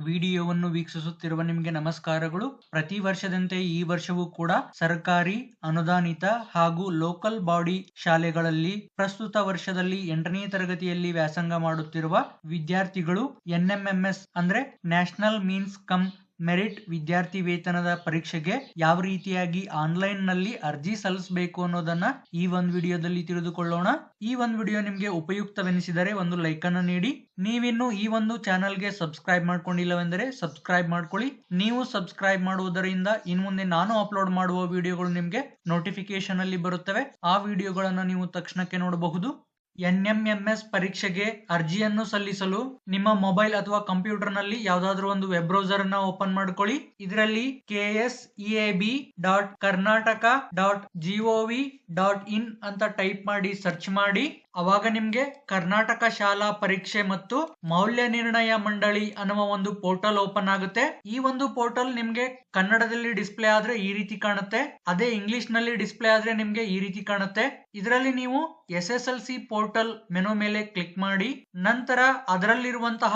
ವಿಡಿಯೋವನ್ನು ವೀಕ್ಷಿಸುತ್ತಿರುವ ನಿಮಗೆ ನಮಸ್ಕಾರಗಳು. ಪ್ರತಿ ವರ್ಷದಂತೆ ಈ ವರ್ಷವೂ ಕೂಡ ಸರ್ಕಾರಿ, ಅನುದಾನಿತ ಹಾಗೂ ಲೋಕಲ್ ಬಾಡಿ ಶಾಲೆಗಳಲ್ಲಿ ಪ್ರಸ್ತುತ ವರ್ಷದಲ್ಲಿ ಎಂಟನೇ ತರಗತಿಯಲ್ಲಿ ವ್ಯಾಸಂಗ ಮಾಡುತ್ತಿರುವ ವಿದ್ಯಾರ್ಥಿಗಳು ಎನ್ಎಂಎಂಎಸ್ ಅಂದ್ರೆ ನ್ಯಾಷನಲ್ ಮೀನ್ಸ್ ಕಮ್ ಮೆರಿಟ್ ವಿದ್ಯಾರ್ಥಿ ವೇತನದ ಪರೀಕ್ಷೆಗೆ ಯಾವ ರೀತಿಯಾಗಿ ಆನ್ಲೈನ್ನಲ್ಲಿ ಅರ್ಜಿ ಸಲ್ಲಿಸಬೇಕು ಅನ್ನೋದನ್ನ ಈ ಒಂದು ವಿಡಿಯೋದಲ್ಲಿ ತಿಳಿದುಕೊಳ್ಳೋಣ. ಈ ಒಂದು ವಿಡಿಯೋ ನಿಮಗೆ ಉಪಯುಕ್ತವೆನಿಸಿದರೆ ಒಂದು ಲೈಕ್ ಅನ್ನು ನೀಡಿ. ನೀವಿನ್ನು ಈ ಒಂದು ಚಾನಲ್ಗೆ ಸಬ್ಸ್ಕ್ರೈಬ್ ಮಾಡ್ಕೊಂಡಿಲ್ಲವೆಂದರೆ ಸಬ್ಸ್ಕ್ರೈಬ್ ಮಾಡ್ಕೊಳ್ಳಿ. ನೀವು ಸಬ್ಸ್ಕ್ರೈಬ್ ಮಾಡುವುದರಿಂದ ಇನ್ನು ಮುಂದೆ ನಾನು ಅಪ್ಲೋಡ್ ಮಾಡುವ ವಿಡಿಯೋಗಳು ನಿಮಗೆ ನೋಟಿಫಿಕೇಶನ್ ಅಲ್ಲಿ ಬರುತ್ತವೆ. ಆ ವಿಡಿಯೋಗಳನ್ನು ನೀವು ತಕ್ಷಣಕ್ಕೆ ನೋಡಬಹುದು. ಎನ್ಎಂಎಂಎಸ್ ಪರೀಕ್ಷೆಗೆ ಅರ್ಜಿಯನ್ನು ಸಲ್ಲಿಸಲು ನಿಮ್ಮ ಮೊಬೈಲ್ ಅಥವಾ ಕಂಪ್ಯೂಟರ್ನಲ್ಲಿ ಯಾವ್ದಾದ್ರು ಒಂದು ವೆಬ್ ಬ್ರೌಸರ್ ಅನ್ನ ಓಪನ್ ಮಾಡ್ಕೊಳ್ಳಿ. ಇದರಲ್ಲಿ K S E B dot Karnataka dot gov dot in ಅಂತ ಟೈಪ್ ಮಾಡಿ ಸರ್ಚ್ ಮಾಡಿ. ಅವಾಗ ನಿಮ್ಗೆ ಕರ್ನಾಟಕ ಶಾಲಾ ಪರೀಕ್ಷೆ ಮತ್ತು ಮೌಲ್ಯ ನಿರ್ಣಯ ಮಂಡಳಿ ಅನ್ನುವ ಒಂದು ಪೋರ್ಟಲ್ ಓಪನ್ ಆಗುತ್ತೆ. ಈ ಒಂದು ಪೋರ್ಟಲ್ ನಿಮ್ಗೆ ಕನ್ನಡದಲ್ಲಿ ಡಿಸ್ಪ್ಲೇ ಆದ್ರೆ ಈ ರೀತಿ ಕಾಣುತ್ತೆ. ಅದೇ ಇಂಗ್ಲಿಷ್ನಲ್ಲಿ ಡಿಸ್ಪ್ಲೇ ಆದ್ರೆ ನಿಮ್ಗೆ ಈ ರೀತಿ ಕಾಣುತ್ತೆ. ಇದರಲ್ಲಿ ನೀವು S S L C portal menu ಮೇಲೆ ಕ್ಲಿಕ್ ಮಾಡಿ ನಂತರ ಅದರಲ್ಲಿರುವಂತಹ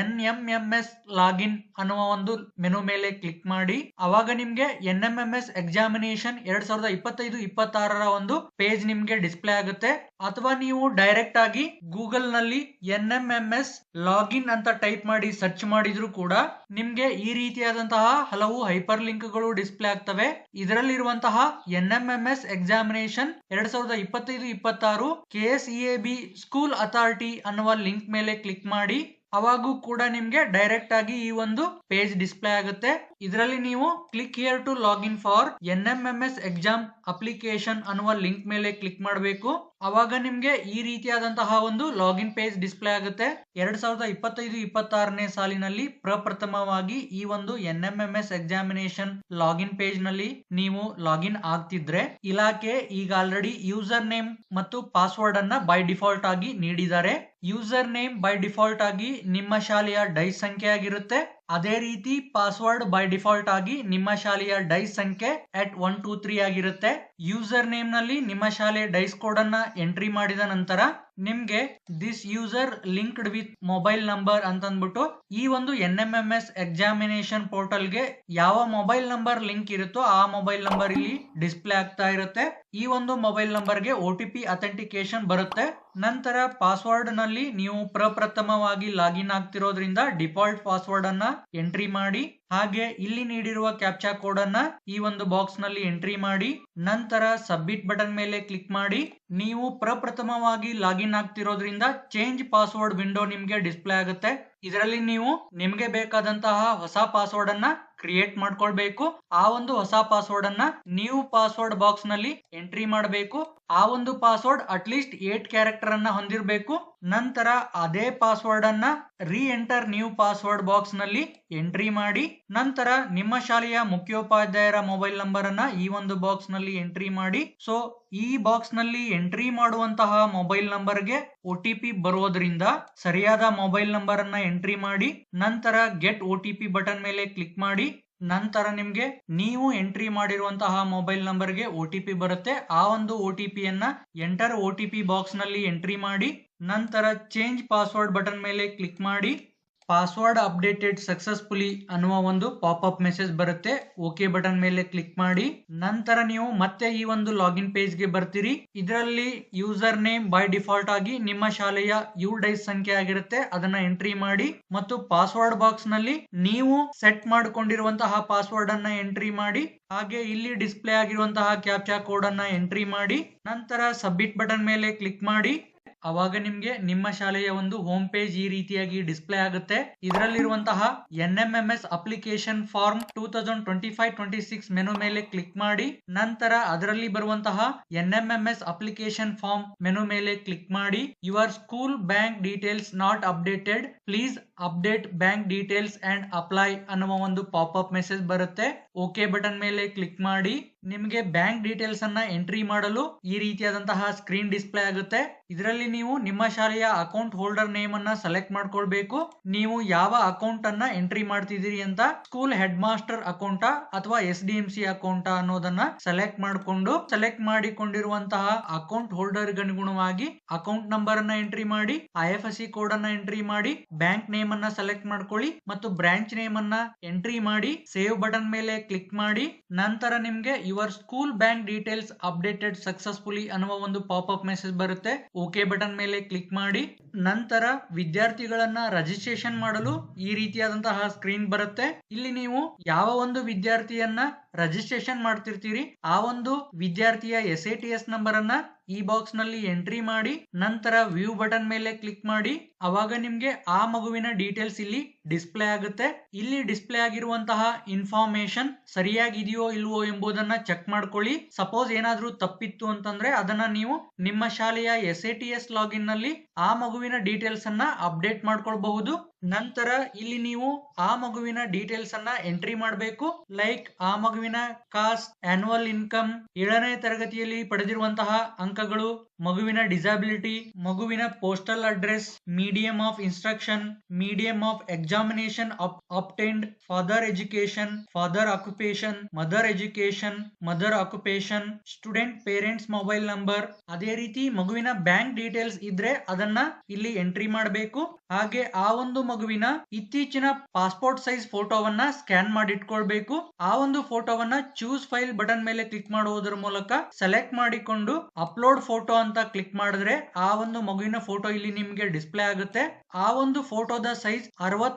N M M S login ಅನ್ನುವ ಒಂದು ಮೆನು ಮೇಲೆ ಕ್ಲಿಕ್ ಮಾಡಿ. ಅವಾಗ ನಿಮ್ಗೆ N M M S examination ಎರಡ್ ಸಾವಿರದ ಇಪ್ಪತ್ತೈದು, ಇಪ್ಪತ್ತಾರರ ಒಂದು ಪೇಜ್ ನಿಮ್ಗೆ ಡಿಸ್ಪ್ಲೇ ಆಗುತ್ತೆ. ಅಥವಾ ನೀವು ಡೈರೆಕ್ಟ್ ಆಗಿ ಗೂಗಲ್ನಲ್ಲಿ N M M S login ಅಂತ ಟೈಪ್ ಮಾಡಿ ಸರ್ಚ್ ಮಾಡಿದ್ರು ಕೂಡ ನಿಮ್ಗೆ ಈ ರೀತಿಯಾದಂತಹ ಹಲವು ಹೈಪರ್ ಲಿಂಕ್ಗಳು ಡಿಸ್ಪ್ಲೇ ಆಗ್ತವೆ. ಇದರಲ್ಲಿರುವಂತಹ N M M S examination ಎರಡ್ ಸಾವಿರದ ಇಪ್ಪತ್ತೈದು, ಇಪ್ಪತ್ತಾರು, K S E B school authority ಅನ್ನುವ ಲಿಂಕ್ ಮೇಲೆ ಕ್ಲಿಕ್ ಮಾಡಿ. ಅವಾಗೂ ಕೂಡ ನಿಮ್ಗೆ ಡೈರೆಕ್ಟ್ ಆಗಿ ಈ ಒಂದು ಪೇಜ್ ಡಿಸ್ಪ್ಲೇ ಆಗುತ್ತೆ. ಇದರಲ್ಲಿ ನೀವು click here to login for N M M S exam application ಅನ್ನುವ ಲಿಂಕ್ ಮೇಲೆ ಕ್ಲಿಕ್ ಮಾಡಬೇಕು. ಅವಾಗ ನಿಮ್ಗೆ ಈ ರೀತಿಯಾದಂತಹ ಒಂದು ಲಾಗಿನ್ ಪೇಜ್ ಡಿಸ್ಪ್ಲೇ ಆಗುತ್ತೆ. ಎರಡ್ ಸಾವಿರದ ಇಪ್ಪತ್ತೈದು, ಇಪ್ಪತ್ತಾರನೇ ಸಾಲಿನಲ್ಲಿ ಪ್ರಪ್ರಥಮವಾಗಿ ಈ ಒಂದು N M M S examination login ಪೇಜ್ನಲ್ಲಿ ನೀವು ಲಾಗಿನ್ ಆಗ್ತಿದ್ರೆ ಇಲಾಖೆ ಈಗ ಆಲ್ರೆಡಿ ಯೂಸರ್ ನೇಮ್ ಮತ್ತು ಪಾಸ್ವರ್ಡ್ ಅನ್ನ ಬೈ ಡಿಫಾಲ್ಟ್ ಆಗಿ ನೀಡಿದ್ದಾರೆ. ಯೂಸರ್ ನೇಮ್ ಬೈ ಡಿಫಾಲ್ಟ್ ಆಗಿ ನಿಮ್ಮ ಶಾಲೆಯ ಡೈ ಸಂಖ್ಯೆ ಆಗಿರುತ್ತೆ. ಅದೇ ರೀತಿ ಪಾಸ್ವರ್ಡ್ ಬೈ ಡಿಫಾಲ್ಟ್ ಆಗಿ ನಿಮ್ಮ ಶಾಲೆಯ ಡೈಸ್ ಸಂಖ್ಯೆ ಅಟ್ ಒನ್ ಟೂ ತ್ರೀ ಆಗಿರುತ್ತೆ. ಯೂಸರ್ ನೇಮ್ನಲ್ಲಿ ನಿಮ್ಮ ಶಾಲೆಯ ಡೈಸ್ ಕೋಡ್ ಅನ್ನ ಎಂಟ್ರಿ ಮಾಡಿದ ನಂತರ ನಿಮ್ಗೆ this user linked with mobile number ಅಂತಂದ್ಬಿಟ್ಟು ಈ ಒಂದು N M M S examination ಪೋರ್ಟಲ್ಗೆ ಯಾವ ಮೊಬೈಲ್ ನಂಬರ್ ಲಿಂಕ್ ಇರುತ್ತೋ ಆ ಮೊಬೈಲ್ ನಂಬರ್ ಇಲ್ಲಿ ಡಿಸ್ಪ್ಲೇ ಆಗ್ತಾ ಇರುತ್ತೆ. ಈ ಒಂದು ಮೊಬೈಲ್ ನಂಬರ್ಗೆ ಒ ಟಿ ಪಿ ಅಥೆಂಟಿಕೇಶನ್ ಬರುತ್ತೆ. ನಂತರ ಪಾಸ್ವರ್ಡ್ನಲ್ಲಿ ನೀವು ಪ್ರಪ್ರಥಮವಾಗಿ ಲಾಗಿನ್ ಆಗ್ತಿರೋದ್ರಿಂದ ಡಿಫಾಲ್ಟ್ ಪಾಸ್ವರ್ಡ್ ಅನ್ನ ಎಂಟ್ರಿ ಮಾಡಿ ಹಾಗೆ ಇಲ್ಲಿ ನೀಡಿರುವ ಕ್ಯಾಪ್ಚಾ ಕೋಡ್ ಅನ್ನ ಈ ಒಂದು ಬಾಕ್ಸ್ನಲ್ಲಿ ಎಂಟ್ರಿ ಮಾಡಿ, ನಂತರ ಸಬ್ಮಿಟ್ ಬಟನ್ ಮೇಲೆ ಕ್ಲಿಕ್ ಮಾಡಿ, ನೀವು ಪ್ರಪ್ರಥಮವಾಗಿ ಲಾಗಿನ್ ಆಗ್ತಿರೋದ್ರಿಂದ ಚೇಂಜ್ ಪಾಸ್ವರ್ಡ್ ವಿಂಡೋ ನಿಮ್ಗೆ ಡಿಸ್ಪ್ಲೇ ಆಗುತ್ತೆ. ಇದರಲ್ಲಿ ನೀವು ನಿಮ್ಗೆ ಬೇಕಾದಂತಹ ಹೊಸ ಪಾಸ್ವರ್ಡ್ ಅನ್ನ ಕ್ರಿಯೇಟ್ ಮಾಡ್ಕೊಳ್ಬೇಕು. ಆ ಒಂದು ಹೊಸ ಪಾಸ್ವರ್ಡ್ ಅನ್ನ ನ್ಯೂ ಪಾಸ್ವರ್ಡ್ ಬಾಕ್ಸ್ನಲ್ಲಿ ಎಂಟ್ರಿ ಮಾಡಬೇಕು. ಆ ಒಂದು ಪಾಸ್ವರ್ಡ್ ಅಟ್ಲೀಸ್ಟ್ ಏಟ್ ಕ್ಯಾರೆಕ್ಟರ್ ಅನ್ನ ಹೊಂದಿರಬೇಕು. ನಂತರ ಅದೇ ಪಾಸ್ವರ್ಡ್ ಅನ್ನ ರೀ ಎಂಟರ್ ನ್ಯೂ ಪಾಸ್ವರ್ಡ್ ಬಾಕ್ಸ್ನಲ್ಲಿ ಎಂಟ್ರಿ ಮಾಡಿ. ನಂತರ ನಿಮ್ಮ ಶಾಲೆಯ ಮುಖ್ಯೋಪಾಧ್ಯಾಯರ ಮೊಬೈಲ್ ನಂಬರ್ ಅನ್ನ ಈ ಒಂದು ಬಾಕ್ಸ್ನಲ್ಲಿ ಎಂಟ್ರಿ ಮಾಡಿ. ಸೊ ಈ ಬಾಕ್ಸ್ನಲ್ಲಿ ಎಂಟ್ರಿ ಮಾಡುವಂತಹ ಮೊಬೈಲ್ ನಂಬರ್ಗೆ ಒ ಟಿ ಪಿ ಬರೋದ್ರಿಂದ ಸರಿಯಾದ ಮೊಬೈಲ್ ನಂಬರ್ ಅನ್ನ ಎಂಟ್ರಿ ಮಾಡಿ, ನಂತರ get O T P button ಮೇಲೆ ಕ್ಲಿಕ್ ಮಾಡಿ, ನಂತರ ನಿಮ್ಗೆ ನೀವು ಎಂಟ್ರಿ ಮಾಡಿರುವಂತಹ ಮೊಬೈಲ್ ನಂಬರ್ಗೆ ಒ ಟಿ ಪಿ ಬರುತ್ತೆ. ಆ ಒಂದು ಒ ಟಿ ಪಿಯನ್ನ ಎಂಟರ್ ಒ ಟಿ ಪಿ ಬಾಕ್ಸ್ನಲ್ಲಿ ಎಂಟ್ರಿ ಮಾಡಿ, ನಂತರ ಚೇಂಜ್ ಪಾಸ್ವರ್ಡ್ ಬಟನ್ ಮೇಲೆ ಕ್ಲಿಕ್ ಮಾಡಿ ಪಾಸ್ವರ್ಡ್ ಅಪ್ಡೇಟೆಡ್ ಸಕ್ಸಸ್ಫುಲಿ ಅನ್ನುವ ಒಂದು ಪಾಪ್ ಅಪ್ ಮೆಸೇಜ್ ಬರುತ್ತೆ. ಓಕೆ ಬಟನ್ ಮೇಲೆ ಕ್ಲಿಕ್ ಮಾಡಿ. ನಂತರ ನೀವು ಮತ್ತೆ ಈ ಒಂದು ಲಾಗಿನ್ ಪೇಜ್ಗೆ ಬರ್ತೀರಿ. ಇದರಲ್ಲಿ ಯೂಸರ್ ನೇಮ್ ಬೈ ಡಿಫಾಲ್ಟ್ ಆಗಿ ನಿಮ್ಮ ಶಾಲೆಯ ಯು ಡೈಸ್ ಸಂಖ್ಯೆ ಆಗಿರುತ್ತೆ. ಅದನ್ನ ಎಂಟ್ರಿ ಮಾಡಿ. ಮತ್ತು ಪಾಸ್ವರ್ಡ್ ಬಾಕ್ಸ್ನಲ್ಲಿ ನೀವು ಸೆಟ್ ಮಾಡಿಕೊಂಡಿರುವಂತಹ ಪಾಸ್ವರ್ಡ್ ಅನ್ನ ಎಂಟ್ರಿ ಮಾಡಿ. ಹಾಗೆ ಇಲ್ಲಿ ಡಿಸ್ಪ್ಲೇ ಆಗಿರುವಂತಹ ಕ್ಯಾಪ್ಚಾ ಕೋಡ್ ಅನ್ನ ಎಂಟ್ರಿ ಮಾಡಿ. ನಂತರ ಸಬ್ಮಿಟ್ ಬಟನ್ ಮೇಲೆ ಕ್ಲಿಕ್ ಮಾಡಿ. ಅವಾಗ ನಿಮ್ಗೆ ನಿಮ್ಮ ಶಾಲೆಯ ಒಂದು ಹೋಮ್ ಪೇಜ್ ಈ ರೀತಿಯಾಗಿ ಡಿಸ್ಪ್ಲೇ ಆಗುತ್ತೆ. ಇದರಲ್ಲಿರುವಂತಹ N M M S application form two thousand twenty five twenty six menu ಮೇಲೆ ಕ್ಲಿಕ್ ಮಾಡಿ, ನಂತರ ಅದರಲ್ಲಿ ಬರುವಂತಹ N M M S application form menu ಮೇಲೆ ಕ್ಲಿಕ್ ಮಾಡಿ your school bank details not updated please update bank details and apply ಅನ್ನುವ ಒಂದು pop up message ಬರುತ್ತೆ. ಓಕೆ ಬಟನ್ ಮೇಲೆ ಕ್ಲಿಕ್ ಮಾಡಿ. ನಿಮಗೆ ಬ್ಯಾಂಕ್ ಡೀಟೇಲ್ಸ್ ಅನ್ನ ಎಂಟ್ರಿ ಮಾಡಲು ಈ ರೀತಿಯಾದಂತಹ ಸ್ಕ್ರೀನ್ ಡಿಸ್ಪ್ಲೇ ಆಗುತ್ತೆ. ಇದರಲ್ಲಿ ನೀವು ನಿಮ್ಮ ಶಾಲೆಯ ಅಕೌಂಟ್ ಹೋಲ್ಡರ್ ನೇಮ್ ಅನ್ನ ಸೆಲೆಕ್ಟ್ ಮಾಡ್ಕೊಳ್ಬೇಕು. ನೀವು ಯಾವ ಅಕೌಂಟ್ ಅನ್ನ ಎಂಟ್ರಿ ಮಾಡ್ತಿದ್ದೀರಿ ಅಂತ ಸ್ಕೂಲ್ ಹೆಡ್ ಮಾಸ್ಟರ್ ಅಕೌಂಟಾ ಅಥವಾ ಎಸ್ ಡಿ ಎಂ ಸಿ ಅಕೌಂಟಾ ಅನ್ನೋದನ್ನ ಸೆಲೆಕ್ಟ್ ಮಾಡಿಕೊಂಡು ಸೆಲೆಕ್ಟ್ ಮಾಡಿಕೊಂಡಿರುವಂತಹ ಅಕೌಂಟ್ ಹೋಲ್ಡರ್ ಅನುಗುಣವಾಗಿ ಅಕೌಂಟ್ ನಂಬರ್ ಅನ್ನ ಎಂಟ್ರಿ ಮಾಡಿ I F S C code ಅನ್ನ ಎಂಟ್ರಿ ಮಾಡಿ ಬ್ಯಾಂಕ್ ನೇಮ್ ಅನ್ನ ಸೆಲೆಕ್ಟ್ ಮಾಡ್ಕೊಳ್ಳಿ ಮತ್ತು ಬ್ರಾಂಚ್ ನೇಮ್ ಅನ್ನ ಎಂಟ್ರಿ ಮಾಡಿ, ಸೇವ್ ಬಟನ್ ಮೇಲೆ ಕ್ಲಿಕ್ ಮಾಡಿ, ನಂತರ ನಿಮ್ಗೆ your school bank details updated successfully ಅನ್ನುವ ಒಂದು ಪಾಪ್ ಅಪ್ ಮೆಸೇಜ್ ಬರುತ್ತೆ. ಓಕೆ ಬಟನ್ ಮೇಲೆ ಕ್ಲಿಕ್ ಮಾಡಿ, ನಂತರ ವಿದ್ಯಾರ್ಥಿಗಳನ್ನ ರಜಿಸ್ಟ್ರೇಷನ್ ಮಾಡಲು ಈ ರೀತಿಯಾದಂತಹ ಸ್ಕ್ರೀನ್ ಬರುತ್ತೆ. ಇಲ್ಲಿ ನೀವು ಯಾವ ಒಂದು ವಿದ್ಯಾರ್ಥಿಯನ್ನ ರಿಜಿಸ್ಟ್ರೇಷನ್ ಮಾಡ್ತಿರ್ತೀರಿ. ಆ ಒಂದು ವಿದ್ಯಾರ್ಥಿಯ S A T S number ಅನ್ನ ಈ ಬಾಕ್ಸ್ನಲ್ಲಿ ಎಂಟ್ರಿ ಮಾಡಿ, ನಂತರ ವ್ಯೂ ಬಟನ್ ಮೇಲೆ ಕ್ಲಿಕ್ ಮಾಡಿ, ಅವಾಗ ನಿಮ್ಗೆ ಆ ಮಗುವಿನ ಡೀಟೇಲ್ಸ್ ಇಲ್ಲಿ ಡಿಸ್ಪ್ಲೇ ಆಗುತ್ತೆ. ಇಲ್ಲಿ ಡಿಸ್ಪ್ಲೇ ಆಗಿರುವಂತಹ ಇನ್ಫಾರ್ಮೇಶನ್ ಸರಿಯಾಗಿದೆಯೋ ಇಲ್ವೋ ಎಂಬುದನ್ನ ಚೆಕ್ ಮಾಡ್ಕೊಳ್ಳಿ. ಸಪೋಸ್ ಏನಾದ್ರೂ ತಪ್ಪಿತ್ತು ಅಂತಂದ್ರೆ ಅದನ್ನ ನೀವು ನಿಮ್ಮ ಶಾಲೆಯ ಎಸ್ ಎ ಟಿ ಎಸ್ ಲಾಗಿನ್ನಲ್ಲಿ ಆ ಮಗುವಿನ ಡೀಟೇಲ್ಸ್ ಅನ್ನ ಅಪ್ಡೇಟ್ ಮಾಡ್ಕೊಳ್ಬಹುದು. ನಂತರ ಇಲ್ಲಿ ನೀವು ಆ ಮಗುವಿನ ಡೀಟೇಲ್ಸ್ ಅನ್ನ ಎಂಟ್ರಿ ಮಾಡಬೇಕು. ಲೈಕ್ ಆ ಮಗುವಿನ ಕಾಸ್ಟ್ ಆನ್ಯುವಲ್ ಇನ್ಕಮ್ ಏಳನೇ ತರಗತಿಯಲ್ಲಿ ಪಡೆದಿರುವಂತಹ ಅಂಕಗಳು, ಮಗುವಿನ ಡಿಸಬಿಲಿಟಿ ಮಗುವಿನ postal address medium of instruction medium of examination obtained father education father occupation, mother education mother occupation student parents mobile number ಅದೇ ರೀತಿ ಮಗುವಿನ ಬ್ಯಾಂಕ್ ಡೀಟೇಲ್ಸ್ ಇದ್ರೆ ಅದನ್ನ ಇಲ್ಲಿ ಎಂಟ್ರಿ ಮಾಡಬೇಕು. ಹಾಗೆ ಆ ಒಂದು ಮಗುವಿನ ಇತ್ತೀಚಿನ ಪಾಸ್ಪೋರ್ಟ್ ಸೈಜ್ ಫೋಟೋವನ್ನ ಸ್ಕ್ಯಾನ್ ಮಾಡಿಟ್ಕೊಳ್ಬೇಕು. ಆ ಒಂದು ಫೋಟೋವನ್ನ ಚೂಸ್ ಫೈಲ್ ಬಟನ್ ಮೇಲೆ ಕ್ಲಿಕ್ ಮಾಡುವುದರ ಮೂಲಕ ಸೆಲೆಕ್ಟ್ ಮಾಡಿಕೊಂಡು ಅಪ್ಲೋಡ್ ಫೋಟೋ ಅಂತ ಕ್ಲಿಕ್ ಮಾಡಿದ್ರೆ ಆ ಒಂದು ಮಗುವಿನ ಫೋಟೋ ಇಲ್ಲಿ ನಿಮ್ಗೆ ಡಿಸ್ಪ್ಲೇ ಆಗುತ್ತೆ. ಆ ಒಂದು ಫೋಟೋದ ಸೈಜ್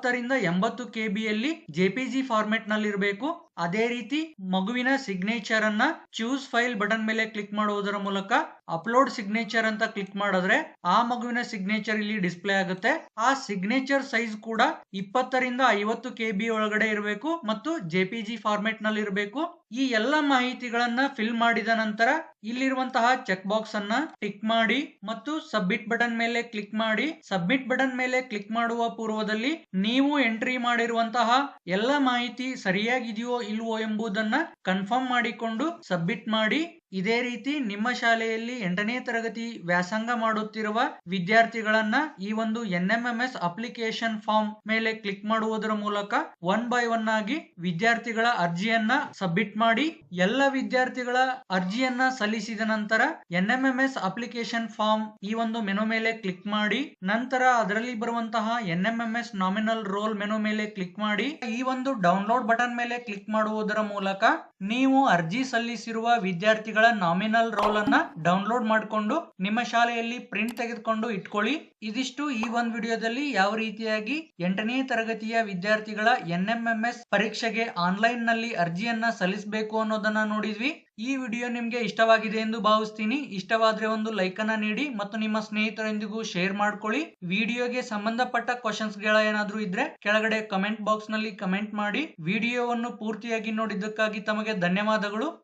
ಅರವತ್ತರಿಂದ ಎಂಬತ್ತು ಕೆಬಿಯಲ್ಲಿ ಯಲ್ಲಿ ಜೆಪಿಜಿ ಫಾರ್ಮೆಟ್ನಲ್ಲಿ ಇರಬೇಕು ಅದೇ ರೀತಿ ಮಗುವಿನ ಸಿಗ್ನೇಚರ್ ಅನ್ನ ಚೂಸ್ ಫೈಲ್ ಬಟನ್ ಮೇಲೆ ಕ್ಲಿಕ್ ಮಾಡುವುದರ ಮೂಲಕ ಅಪ್ಲೋಡ್ ಸಿಗ್ನೇಚರ್ ಅಂತ ಕ್ಲಿಕ್ ಮಾಡಿದ್ರೆ ಆ ಮಗುವಿನ ಸಿಗ್ನೇಚರ್ ಇಲ್ಲಿ ಡಿಸ್ಪ್ಲೇ ಆಗುತ್ತೆ. ಆ ಸಿಗ್ನೇಚರ್ ಸೈಜ್ ಕೂಡ ಇಪ್ಪತ್ತರಿಂದ ಐವತ್ತು ಕೆ ಬಿ ಒಳಗಡೆ ಇರಬೇಕು ಮತ್ತು ಜೆಪಿಜಿ ಫಾರ್ಮೆಟ್ನಲ್ಲಿ ಇರಬೇಕು. ಈ ಎಲ್ಲ ಮಾಹಿತಿಗಳನ್ನ ಫಿಲ್ ಮಾಡಿದ ನಂತರ ಇಲ್ಲಿರುವಂತಹ ಚೆಕ್ ಬಾಕ್ಸ್ ಅನ್ನ ಟಿಕ್ ಮಾಡಿ ಮತ್ತು ಸಬ್ಮಿಟ್ ಬಟನ್ ಮೇಲೆ ಕ್ಲಿಕ್ ಮಾಡಿ. ಸಬ್ಮಿಟ್ ಬಟನ್ ಮೇಲೆ ಕ್ಲಿಕ್ ಮಾಡುವ ಪೂರ್ವದಲ್ಲಿ ನೀವು ಎಂಟ್ರಿ ಮಾಡಿರುವಂತಹ ಎಲ್ಲ ಮಾಹಿತಿ ಸರಿಯಾಗಿದೆಯೋ ಇಲ್ವೋ ಎಂಬುದನ್ನ ಕನ್ಫರ್ಮ್ ಮಾಡಿಕೊಂಡು ಸಬ್ಮಿಟ್ ಮಾಡಿ ಇದೇ ರೀತಿ ನಿಮ್ಮ ಶಾಲೆಯಲ್ಲಿ ಎಂಟನೇ ತರಗತಿ ವ್ಯಾಸಂಗ ಮಾಡುತ್ತಿರುವ ವಿದ್ಯಾರ್ಥಿಗಳನ್ನ ಈ ಒಂದು ಎನ್ ಎಂ ಅಪ್ಲಿಕೇಶನ್ ಫಾರ್ಮ್ ಮೇಲೆ ಕ್ಲಿಕ್ ಮಾಡುವುದರ ಮೂಲಕ ಒನ್ ಬೈ ಒನ್ ಆಗಿ ವಿದ್ಯಾರ್ಥಿಗಳ ಅರ್ಜಿಯನ್ನ ಸಬ್ಮಿಟ್ ಮಾಡಿ ಎಲ್ಲ ವಿದ್ಯಾರ್ಥಿಗಳ ಅರ್ಜಿಯನ್ನ ಸಲ್ಲಿಸಿದ ನಂತರ ಎನ್ ಎಂ ಅಪ್ಲಿಕೇಶನ್ ಫಾರ್ಮ್ ಈ ಒಂದು ಮೆನು ಮೇಲೆ ಕ್ಲಿಕ್ ಮಾಡಿ ನಂತರ ಅದರಲ್ಲಿ ಬರುವಂತಹ N M M S nominal roll menu ಮೇಲೆ ಕ್ಲಿಕ್ ಮಾಡಿ ಈ ಒಂದು ಡೌನ್ಲೋಡ್ ಬಟನ್ ಮೇಲೆ ಕ್ಲಿಕ್ ಮಾಡುವುದರ ಮೂಲಕ ನೀವು ಅರ್ಜಿ ಸಲ್ಲಿಸಿರುವ ವಿದ್ಯಾರ್ಥಿಗಳ ನಾಮಿನಲ್ ರೋಲ್ ಅನ್ನ ಡೌನ್ಲೋಡ್ ಮಾಡಿಕೊಂಡು ನಿಮ್ಮ ಶಾಲೆಯಲ್ಲಿ ಪ್ರಿಂಟ್ ತೆಗೆದುಕೊಂಡು ಇಟ್ಕೊಳ್ಳಿ. ಇದಿಷ್ಟು ಈ ಒಂದು ವಿಡಿಯೋದಲ್ಲಿ ಯಾವ ರೀತಿಯಾಗಿ ಎಂಟನೇ ತರಗತಿಯ ವಿದ್ಯಾರ್ಥಿಗಳ ಎನ್ ಪರೀಕ್ಷೆಗೆ ಆನ್ಲೈನ್ನಲ್ಲಿ ಅರ್ಜಿಯನ್ನ ಸಲ್ಲಿಸಬೇಕು ಅನ್ನೋದನ್ನ ನೋಡಿದ್ವಿ. ಈ ವಿಡಿಯೋ ನಿಮ್ಗೆ ಇಷ್ಟವಾಗಿದೆ ಎಂದು ಭಾವಿಸ್ತೀನಿ. ಇಷ್ಟವಾದ್ರೆ ಒಂದು ಲೈಕ್ ಅನ್ನ ನೀಡಿ ಮತ್ತು ನಿಮ್ಮ ಸ್ನೇಹಿತರೊಂದಿಗೂ ಶೇರ್ ಮಾಡ್ಕೊಳ್ಳಿ. ವಿಡಿಯೋಗೆ ಸಂಬಂಧಪಟ್ಟ ಕ್ವಶನ್ಸ್ಗಳ ಏನಾದ್ರೂ ಇದ್ರೆ ಕೆಳಗಡೆ ಕಮೆಂಟ್ ಬಾಕ್ಸ್ನಲ್ಲಿ ಕಮೆಂಟ್ ಮಾಡಿ. ವಿಡಿಯೋವನ್ನು ಪೂರ್ತಿಯಾಗಿ ನೋಡಿದ್ದಕ್ಕಾಗಿ ತಮಗೆ ಧನ್ಯವಾದಗಳು.